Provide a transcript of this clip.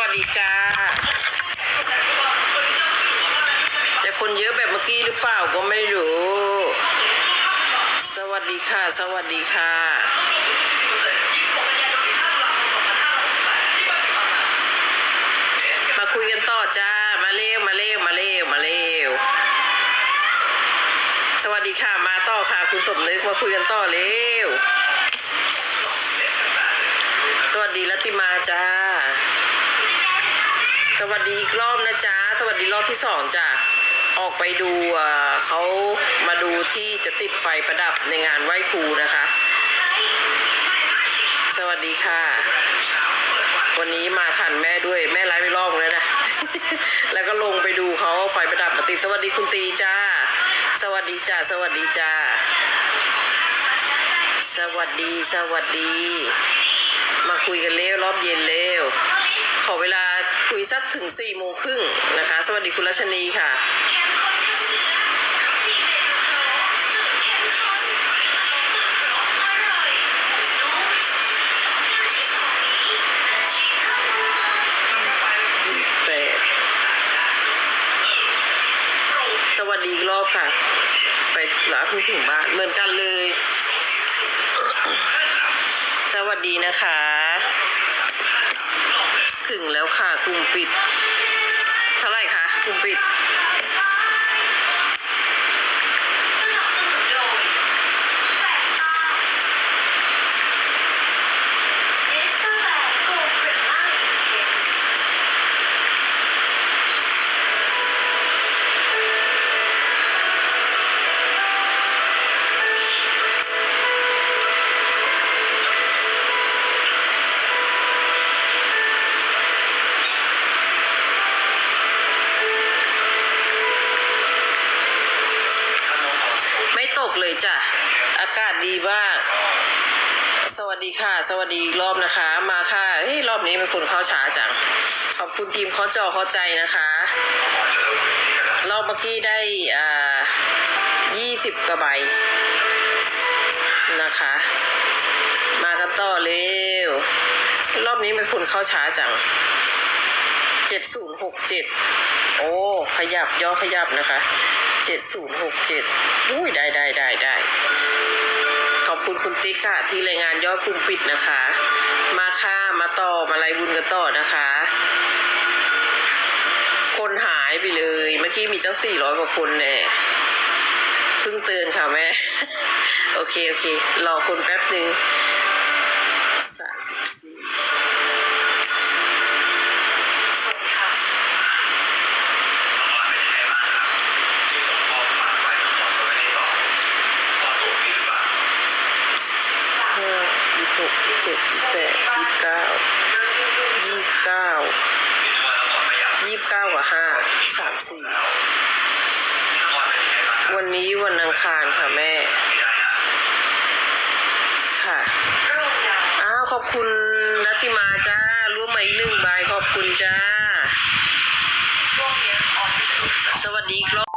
วัสดีจ้าแต่คนเยอะแบบเมื่อกี้หรือเปล่าก็ไม่รู้ สวัสดีค่ะ สวัสดีค่ะ มาคุยกันต่อจ้า มาเร็ว มาเร็ว มาเร็ว มาเร็ว สวัสดีค่ะ มาต่อค่ะ คุณสมนึกมาคุยกันต่อเร็ว สวัสดีรัติมาจ้า สวัสดีอีกรอบนะจ๊ะ สวัสดีรอบที่สองจ้ะ ออกไปดูเอ่อเขามาดูที่จะติดไฟประดับในงานไหว้ครูนะคะ สวัสดีค่ะ วันนี้มาทันแม่ด้วยแม่ไลฟ์ไปรอบเลยนะ แล้วก็ลงไปดูเขาเอาไฟประดับมาติดสวัสดีคุณตีจ้า สวัสดีจ้า สวัสดีจ้า สวัสดี สวัสดี มาคุยกันเร็วรอบเย็นเร็วขอเวลาคุยสักถึงสี่โมงครึ่งนะคะ สวัสดีคุณรัชนีค่ะแปดสวัสดีอีกรอบค่ะ ไปหลาเพิ่ถึงบ้านเหมือนกันเลย สวัสดีนะคะ ถึงแล้วค่ะกลุ่มปิด เท่าไหร่คะกลุ่มปิด กเลยจ้ะ อากาศดีมาก สวัสดีค่ะ สวัสดีรอบนะคะ มาค่ะเฮ้ยรอบนี้เป็นคนเข้าช้าจัง ขอบคุณทีมเข้อจอเข้าใจนะคะ รอบเมื่อกี้ได้อ่ายี่สิบกระใบนะคะ มากันต่อเร็ว รอบนี้เป็นคนเข้าช้าจัง เจ็ดศูนย์หกเจ็ดโอ้ขยับย่อขยับนะคะเจ็ดศูนย์หกเจ็ดอุ้ยได้ได้ได้ได้ขอบคุณคุณติ๊กค่ะ ที่รายงานยอดกลุ่มปิดนะคะ มาค่ะมาต่อมาไล่บุญกันต่อนะคะ คนหายไปเลย เมื่อกี้มีตั้งสี่ร้อยกว่าคนแน่เพิ่งเตือนค่ะแม่ โอเค โอเค รอคนแป๊บหนึ่งสามสิบสี่ หกเจ็ดแปดยี่เก้ายี่เก้ายี่เก้ากับห้าสามสี่วันนี้วันอังคารค่ะแม่ ค่ะ อ้าวขอบคุณนัตติมาจ้าร่วมมาอีกหนึ่งใบขอบคุณจ้า สวัสดีครับ